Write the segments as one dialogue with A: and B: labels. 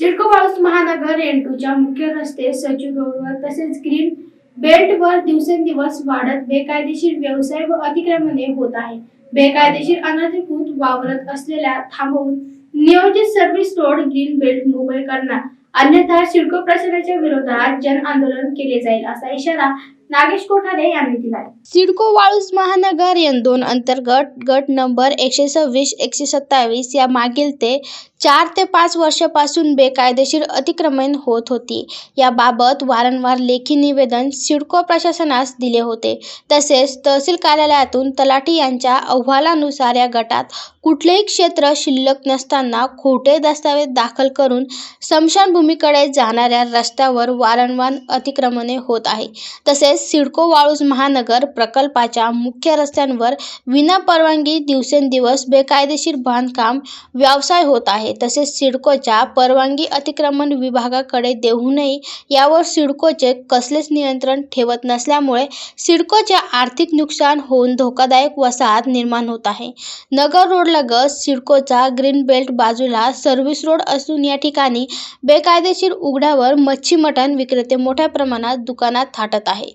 A: सिडको पाऊस महानगर एंटूच्या मुख्य रस्ते सचिव रोडवर तसेच ग्रीन बेल्टवर दिवसेंदिवस वाढत बेकायदेशीर व्यवसाय व अतिक्रमणे होत आहे. बेकायदेशीर अनधिकृत वावरत असलेल्या थांबवून नियोजित सर्व्हिस रोड ग्रीन बेल्ट मोकळे करणार. अन्यथा सिडको प्रशासनाच्या विरोधात जन आंदोलन केले जाईल असा इशारा नागेश कोठारे यांनी दिलाय सिडको वाळूस महानगर एन दोन अंतर्गत गट नंबर एकशे सव्वीस एकशे सत्तावीस या मागील ते चार ते पाच वर्षापासून बेकायदेशीर अतिक्रमण होत होती. याबाबत वारंवार लेखी निवेदन सिडको प्रशासनास दिले होते. तसेच तहसील कार्यालयातून तलाठी यांच्या अहवालानुसार या गटात कुठलेही क्षेत्र शिल्लक नसताना खोटे दस्तावेज दाखल करून स्मशानभूमीकडे जाणाऱ्या रस्त्यावर वारंवार अतिक्रमणे होत आहे. तसेच सिडको वाळूज महानगर प्रकल्पाच्या मुख्य रस्त्यांवर विनापरवानगी दिवसेंदिवस बेकायदेशीर बांधकाम व्यवसाय होत आहे. तसेच सिडकोच्या परवानगी अतिक्रमण विभागाकडे देऊनही यावर सिडकोचे कसलेच नियंत्रण ठेवत नसल्यामुळे सिडकोचे आर्थिक नुकसान होऊन धोकादायक वसाहत निर्माण होत आहे. नगर रोडलगत सिडकोचा ग्रीन बेल्ट बाजूला सर्व्हिस रोड असून या ठिकाणी बेकायदेशीर उघड्यावर मच्छी मटण विक्रेते मोठ्या प्रमाणात दुकानात थाटत आहे.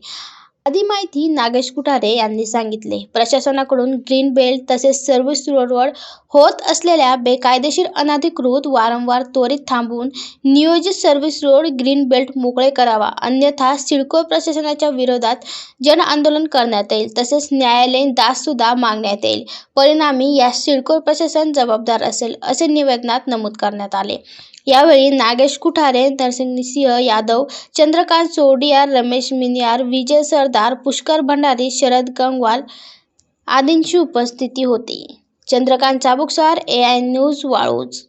A: आधी माहिती नागेश कुठारे यांनी सांगितले. प्रशासनाकडून ग्रीन बेल्ट तसेच सर्व्हिस रोडवर होत असलेल्या बेकायदेशीर अनधिकृत वारंवार त्वरित थांबवून नियोजित सर्व्हिस रोड ग्रीन बेल्ट मोकळे करावा. अन्यथा सिडको प्रशासनाच्या विरोधात जन आंदोलन करण्यात येईल. तसेच न्यायालयीन दाससुद्धा मागण्यात येईल. परिणामी या सिडको प्रशासन जबाबदार असेल असे निवेदनात नमूद करण्यात आले. यावेळी नागेश कुठारे नरसिंहसिंह यादव चंद्रकांत चोडियार रमेश मिनियार विजय सर सरदार पुष्कर भंडारी शरद गंगवाल आदींची उपस्थिती होती. Chandrakant Chabuksar A I news Waluj